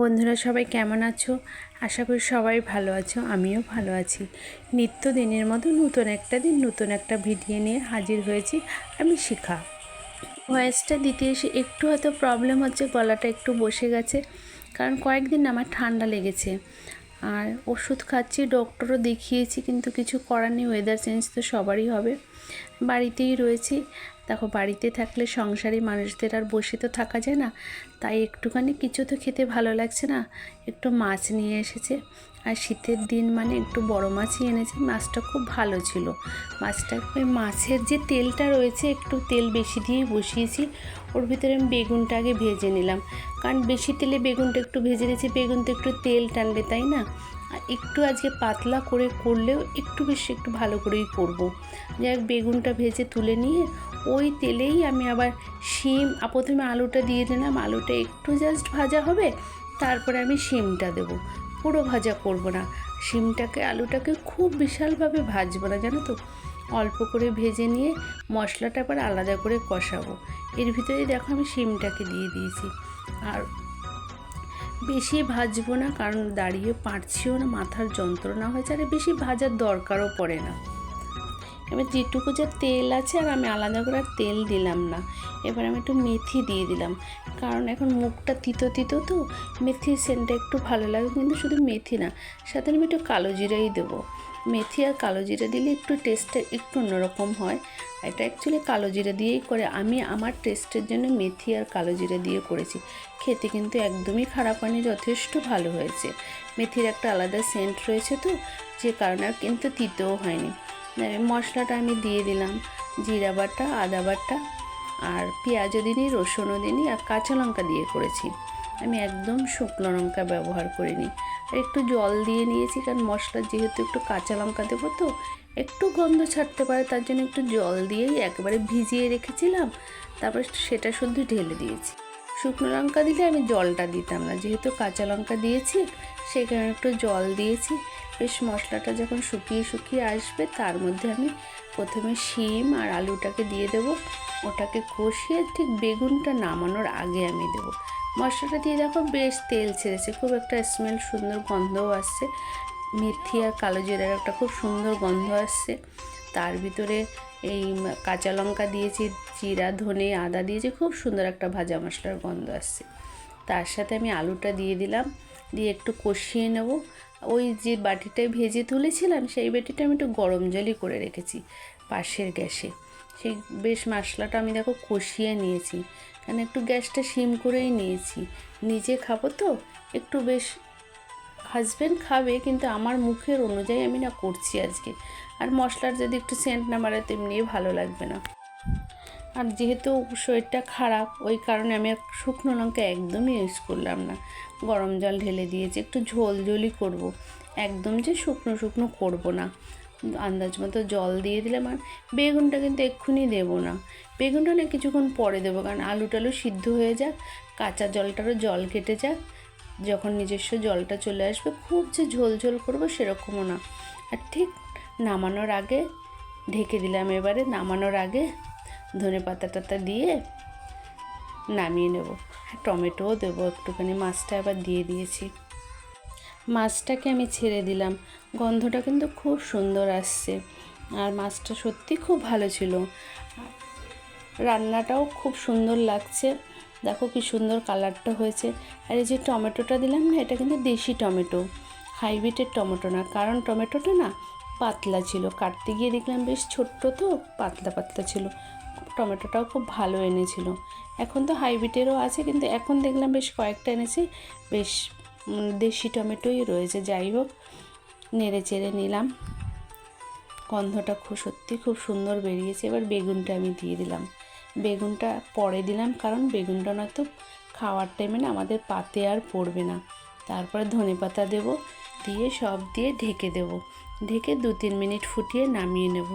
বন্ধুরা সবাই কেমন আছো? আশা করি সবাই ভালো আছো, আমিও ভালো আছি। নিত্য দিনের মতো নতুন একটা দিন, নতুন একটা ভিডিও নিয়ে হাজির হয়েছি আমি শিখা। ভয়েসটা দিতে এসে একটু হয়তো প্রবলেম হচ্ছে, গলাটা একটু বসে গেছে, কারণ কয়েকদিন আমার ঠান্ডা লেগেছে। আর ওষুধ খাচ্ছি ডক্টরও দেখিয়েছি, কিন্তু কিছু করার নেই ওয়েদার চেঞ্জ তো সবারই হবে। বাড়িতেই রয়েছি দেখো, বাড়িতে থাকলে সংসারী মানুষদের আর বসে তো থাকা যায় না। তাই একটুখানি কিছু তো খেতে ভালো লাগছে না। একটু মাছ নিয়ে এসেছে। আর শীতের দিন মানে একটু বড় মাছই এনেছে। মাছটা খুব ভালো ছিল। মাছটা ওই মাছের যে তেলটা রয়েছে, একটু তেল বেশি দিয়েই বসিয়েছি। ওর ভিতরে আমি বেগুনটা আগে ভেজে নিলাম। কারণ বেশি তেলে বেগুনটা একটু ভেজে নিয়েছি, বেগুন তো একটু তেল টানবে, তাই না? আর একটু আজকে পাতলা করে করলেও একটু বেশি একটু ভালো করেই করব। যাই হোক, বেগুনটা ভেজে তুলে নিয়ে ওই তেলেই আমি আবার শিম প্রথমে আলুটা দিয়ে দিলাম। আলুটা একটু জাস্ট ভাজা হবে, তারপরে আমি শিমটা দেবো। পুরো ভাজা করব না। শিমটাকে, আলুটাকে খুব বিশালভাবে ভাজবো না, জানো তো? অল্প করে ভেজে নিয়ে মশলাটা আবার আলাদা করে কষাবো। এর ভিতরে দেখো আমি শিমটাকে দিয়ে দিয়েছি। আর বেশি ভাজবো না, কারণ দাঁড়িয়ে পারছিও না, মাথার যন্ত্রণা হয়েছে, আর বেশি ভাজার দরকারও পড়ে না। এবার যেটুকু যে তেল আছে আর আমি আলাদা করে তেল দিলাম না। এবার আমি একটু মেথি দিয়ে দিলাম। কারণ এখন মুখটা তিতো তিতো তো, মেথির সেন্টটা একটু ভালো লাগে, কিন্তু শুধু মেথি না, সাথে আমি একটু কালো জিরাই দেবো। মেথি আর কালো জিরা দিলে একটু টেস্টটা একটু অন্যরকম হয়। এটা অ্যাকচুয়ালি কালো জিরা দিয়েই করে। আমি আমার টেস্টের জন্য মেথি আর কালো জিরা দিয়ে করেছি। খেতে কিন্তু একদমই খারাপ হয়নি, যথেষ্ট ভালো হয়েছে। মেথির একটা আলাদা সেন্ট রয়েছে তো, যে কারণে কিন্তু তিতেও হয়নি। মশলাটা আমি দিয়ে দিলাম। জিরা বাটা, আদা বাটা আর পেঁয়াজও দিনই রসুনও দিনই আর কাঁচা লঙ্কা দিয়ে করেছি। আমি একদম শুকনো লঙ্কা ব্যবহার করিনি। আর একটু জল দিয়ে নিয়েছি কারণ মশলা যেহেতু একটু কাঁচা লঙ্কা দেবো তো, একটু গন্ধ ছাড়তে পারে, তার জন্য একটু জল দিয়েই একবারে ভিজিয়ে রেখেছিলাম। তারপর সেটা শুধু ঢেলে দিয়েছি। শুকনো লঙ্কা দিলে আমি জলটা দিতাম না, যেহেতু কাঁচা লঙ্কা দিয়েছি, সেখানে একটু জল দিয়েছি। বেশ মশলাটা যখন শুকিয়ে শুকিয়ে আসবে, তার মধ্যে আমি প্রথমে শিম আর আলুটাকে দিয়ে দেবো। ওটাকে কষিয়ে ঠিক বেগুনটা নামানোর আগে আমি দেবো। মশলাটা দিয়ে দেখো বেশ তেল ছেড়েছে, খুব একটা স্মেল সুন্দর গন্ধও আসছে। মেথি আর কালো জিরার একটা খুব সুন্দর গন্ধ আসছে। তার ভিতরে এই কাঁচা লঙ্কা দিয়েছি, জিরা, ধনে, আদা দিয়েছি, খুব সুন্দর একটা ভাজা মশলার গন্ধ আসছে। তার সাথে আমি আলুটা দিয়ে দিলাম, দিয়ে একটু কষিয়ে নেব। ওই যে বাটিটায় ভেজে তুলেছিলাম, সেই বাটিটা আমি একটু গরম জলই করে রেখেছি পাশের গ্যাসে। সেই বেশ মশলাটা আমি দেখো কষিয়ে নিয়েছি কারণ একটু গ্যাসটা সিম করেই নিয়েছি। নিজে খাব তো, একটু বেশ হাজব্যান্ড খাবে, কিন্তু আমার মুখের অনুযায়ী আমি না করছি আজকে। আর মশলার যদি একটু সেন্ট না মারে তেমনি ভালো লাগবে না। আর যেহেতু শরীরটা খারাপ, ওই কারণে আমি শুকনো লঙ্কা একদমই ইউজ করলাম না। গরম জল ঢেলে দিয়েছি, একটু ঝোল ঝোলই করব। একদম যে শুকনো শুকনো করব না। আন্দাজ মতো জল দিয়ে দিলাম আর বেগুনটা কিন্তু এক্ষুনি দেবো না। বেগুনটা না কিছুক্ষণ পরে দেবো কারণ আলু টালু সিদ্ধ হয়ে যাক, কাঁচা জলটারও জল কেটে যাক। যখন নিজস্ব জলটা চলে আসবে, খুব যে ঝোল ঝোল করব সেরকমও না। আর ঠিক নামানোর আগে, ঢেকে দিলাম এবারে, নামানোর আগে ধনে পাতা টাতা দিয়ে নামিয়ে নেব। টমেটোও দেবো, একটুখানি মাছটা আবার দিয়ে দিয়েছি। মাছটাকে আমি ছেড়ে দিলাম। গন্ধটা কিন্তু খুব সুন্দর আসছে। আর মাছটা সত্যি খুব ভালো ছিল। রান্নাটাও খুব সুন্দর লাগছে। দেখো কি সুন্দর কালারটা হয়েছে। আর এই যে টমেটোটা দিলাম না, এটা কিন্তু দেশি টমেটো। হাইব্রিডের টমেটো না, কারণ টমেটোটা না পাতলা ছিল। কাটতে গিয়ে দেখলাম বেশ ছোট্ট তো, পাতলা পাতলা ছিল। টমেটোটাও খুব ভালো এনেছিল। এখন তো হাইব্রিডেরও আছে, কিন্তু এখন দেখলাম বেশ কয়েকটা এনেছে, বেশ দেশি টমেটোই রয়েছে। যাই হোক, নেড়ে চেড়ে নিলাম। গন্ধটা খুব সত্যি খুব সুন্দর বেরিয়েছে। এবার বেগুনটা আমি দিয়ে দিলাম। বেগুনটা পরে দিলাম, কারণ বেগুনটা না নয়তো খাওয়ার টাইমে না আমাদের পাতে আর পড়বে না। তারপরে ধনে পাতা দেবো, দিয়ে সব দিয়ে ঢেকে দেবো। ঢেকে দু তিন মিনিট ফুটিয়ে নামিয়ে নেব।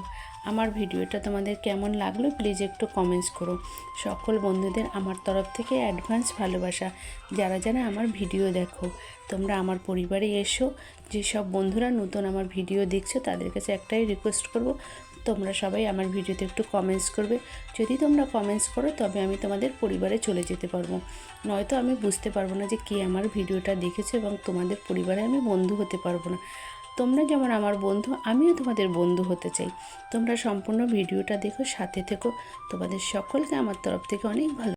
আমার ভিডিওটা তোমাদের কেমন লাগল প্লিজ একটু কমেন্টস করো। সকল বন্ধুদের আমার তরফ থেকে অ্যাডভান্স ভালোবাসা। যারা যারা আমার ভিডিও দেখো, তোমরা আমার পরিবারে এসো। যেসব বন্ধুরা নতুন আমার ভিডিও দেখছ, তাদের কাছে একটাই রিকোয়েস্ট করব, তোমরা সবাই আমার ভিডিওতে একটু কমেন্টস করবে। যদি তোমরা কমেন্টস করো, তবে আমি তোমাদের পরিবারে চলে যেতে পারব। নয়তো আমি বুঝতে পারব না যে কে আমার ভিডিওটা দেখেছে এবং তোমাদের পরিবারে আমি বন্ধু হতে পারব না। তোমরা যেমন আমার বন্ধু, আমিও তোমাদের বন্ধু হতে চাই। তোমরা সম্পূর্ণ ভিডিওটা দেখো, সাথে থেকো। তোমাদের সকলকে আমার তরফ থেকে অনেক ভালো